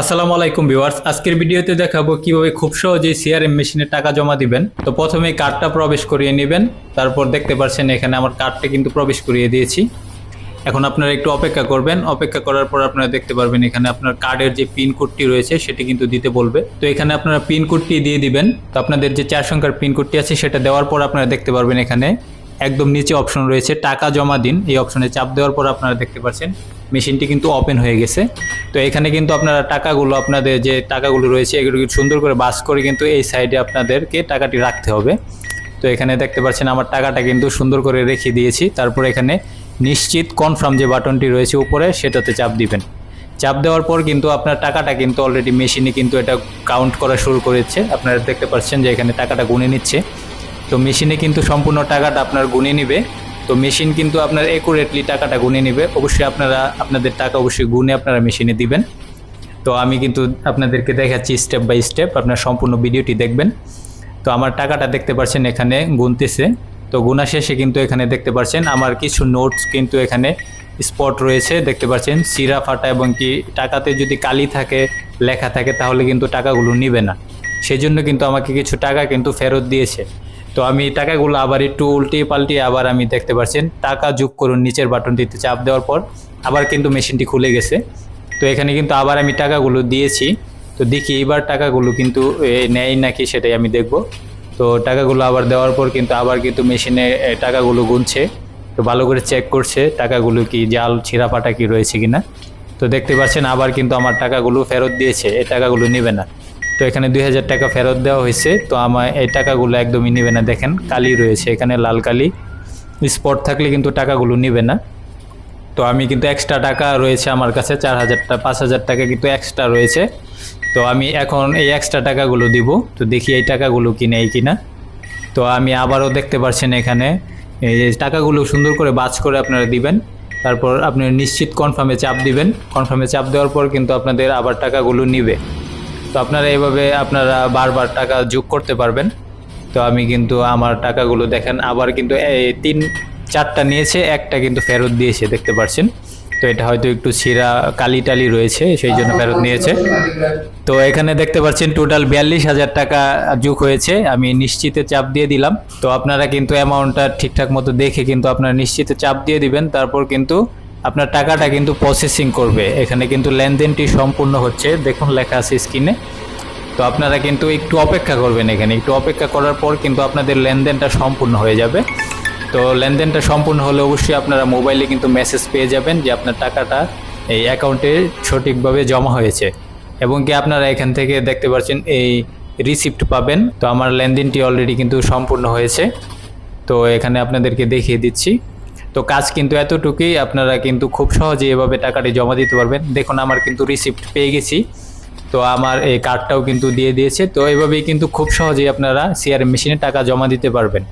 আসসালামু আলাইকুম ভিউয়ার্স। আজকের ভিডিওতে দেখাবো কীভাবে খুব সহজেই সিআরএম মেশিনে টাকা জমা দিবেন। তো প্রথমে কার্ডটা প্রবেশ করিয়ে নেবেন। তারপর দেখতে পাচ্ছেন এখানে আমার কার্ডটা কিন্তু প্রবেশ করিয়ে দিয়েছি। এখন আপনারা একটু অপেক্ষা করবেন। অপেক্ষা করার পর আপনারা দেখতে পারবেন এখানে আপনার কার্ডের যে পিন কোডটি রয়েছে, সেটি কিন্তু দিতে বলবে। তো এখানে আপনারা পিন কোডটি দিয়ে দিবেন। তো আপনাদের যে চার সংখ্যার পিন কোডটি আছে, সেটা দেওয়ার পর আপনারা দেখতে পারবেন এখানে একদম নিচে অপশন রয়েছে, টাকা জমা দিন। এই অপশনে চাপ দেওয়ার পর আপনারা দেখতে পাচ্ছেন, মেশিনটি কিন্তু ওপেন হয়ে গেছে। তো এখানে কিন্তু আপনারা টাকাগুলো, আপনাদের যে টাকাগুলো রয়েছে, এগুলো সুন্দর করে বাস করে কিন্তু এই সাইডে আপনাদেরকে টাকাটি রাখতে হবে। তো এখানে দেখতে পাচ্ছেন, আমার টাকাটা কিন্তু সুন্দর করে রেখে দিয়েছি। তারপর এখানে নিশ্চিত কনফার্ম যে বাটনটি রয়েছে উপরে, সেটাতে চাপ দিবেন। চাপ দেওয়ার পর কিন্তু আপনার টাকাটা কিন্তু অলরেডি মেশিনে কিন্তু এটা কাউন্ট করা শুরু করেছে। আপনারা দেখতে পাচ্ছেন যে এখানে টাকাটা গুনে নিচ্ছে। তো মেশিনে কিন্তু সম্পূর্ণ টাকাটা আপনার গুনে নিবে। তো মেশিন কিন্তু আপনার একুরেটলি টাকাটা গুনে নিবে। অবশ্যই আপনারা, আপনাদের টাকা অবশ্যই গুনে আপনারা মেশিনে দিবেন। তো আমি কিন্তু আপনাদেরকে দেখাচ্ছি স্টেপ বাই স্টেপ আপনার সম্পূর্ণ ভিডিওটি দেখবেন। তো আমার টাকাটা দেখতে পাচ্ছেন এখানে গুনতেছে। তো গুনা শেষে কিন্তু এখানে দেখতে পাচ্ছেন আমার কিছু নোটস কিন্তু এখানে স্পট রয়েছে। দেখতে পাচ্ছেন সিরা ফাটা এবং কি টাকাতে যদি কালি থাকে, লেখা থাকে তাহলে কিন্তু টাকাগুলো নিবে না। সেই জন্য কিন্তু আমাকে কিছু টাকা কিন্তু ফেরত দিয়েছে। তো আমি টাকাগুলো আবার একটু উল্টিয়ে পাল্টিয়ে আবার আমি দেখতে পাচ্ছেন টাকা যোগ করুন, নিচের বাটনটিতে চাপ দেওয়ার পর আবার কিন্তু মেশিনটি খুলে গেছে। তো এখানে কিন্তু আবার আমি টাকাগুলো দিয়েছি। তো দেখি এবার টাকাগুলো কিন্তু নেয় নাকি সেটাই আমি দেখব। তো টাকাগুলো আবার দেওয়ার পর কিন্তু আবার কিন্তু মেশিনে টাকাগুলো গুনছে। তো ভালো করে চেক করছে টাকাগুলো কি জাল ছিঁড়া ফাটা কি রয়েছে কিনা। তো দেখতে পাচ্ছেন আবার কিন্তু আমার টাকাগুলো ফেরত দিয়েছে। এই টাকাগুলো নেবে না। তো এখানে দুই হাজার টাকা ফেরত দেওয়া হয়েছে। তো আমার এই টাকাগুলো একদমই নেবে না। দেখেন, কালি রয়েছে। এখানে লাল কালি। স্পট থাকলে কিন্তু টাকাগুলো নেবে না। তো আমি কিন্তু এক্সট্রা টাকা রয়েছে আমার কাছে। চার হাজারটা, পাঁচ হাজার টাকা কিন্তু এক্সট্রা রয়েছে। তো আমি এখন এই এক্সট্রা টাকাগুলো দিব। তো দেখি এই টাকাগুলো কি নেই কিনা। তো আমি আবারও দেখতে পাচ্ছেন এখানে। এই টাকাগুলো সুন্দর করে বাজ করে আপনারা দিবেন। তারপর আপনি নিশ্চিত কনফার্মে চাপ দিবেন। কনফার্মে চাপ দেওয়ার পর কিন্তু আপনাদের আবার টাকাগুলো নিবে। তো আপনারা এইভাবে আপনারা বারবার টাকা যোগ করতে পারবেন। তো আমি কিন্তু আমার টাকাগুলো দেখেন, আবার কিন্তু এই তিন, চারটা নিয়েছে, একটা কিন্তু ফেরত দিয়েছে, দেখতে পাচ্ছেন তো এটা হয়তো একটু ছিঁড়া কালি টালি রয়েছে, সেই জন্য ফেরত নিয়েছে। তো এখানে দেখতে পাচ্ছেন টোটাল বিয়াল্লিশ হাজার টাকা যোগ হয়েছে, আমি নিশ্চিতে চাপ দিয়ে দিলাম। তো আপনারা কিন্তু অ্যামাউন্টটা ঠিকঠাক মতো দেখে কিন্তু আপনারা নিশ্চিতে চাপ দিয়ে দিবেন, তারপর কিন্তু আপনার টাকাটা কিন্তু প্রসেসিং করবে। এখানে কিন্তু লেনদেনটি সম্পূর্ণ হচ্ছে। দেখুন, লেখা আছে স্ক্রিনে। তো আপনারা কিন্তু একটু অপেক্ষা করবেন এখানে। একটু অপেক্ষা করার পর কিন্তু আপনাদের লেনদেনটা সম্পূর্ণ হয়ে যাবে। তো লেনদেনটা সম্পূর্ণ হলে অবশ্যই আপনারা মোবাইলে কিন্তু মেসেজ পেয়ে যাবেন যে আপনার টাকাটা এই অ্যাকাউন্টে সঠিকভাবে জমা হয়েছে। এবং কি আপনারা এখান থেকে দেখতে পাচ্ছেন, এই রিসিপ্ট পাবেন। তো আমার লেনদেনটি অলরেডি কিন্তু সম্পূর্ণ হয়েছে। তো এখানে আপনাদেরকে দেখিয়ে দিচ্ছি। তো কাজ কিন্তু এতটুকুই, আপনারা কিন্তু খুব সহজে এভাবে টাকাটি জমা দিতে পারবেন। দেখুন, আমার কিন্তু রিসিপ্ট পেয়ে গেছি। তো আমার এই কার্ডটাও কিন্তু দিয়ে দিয়েছে। তো এভাবেই কিন্তু খুব সহজেই আপনারা সিআরএম মেশিনে টাকা জমা দিতে পারবেন।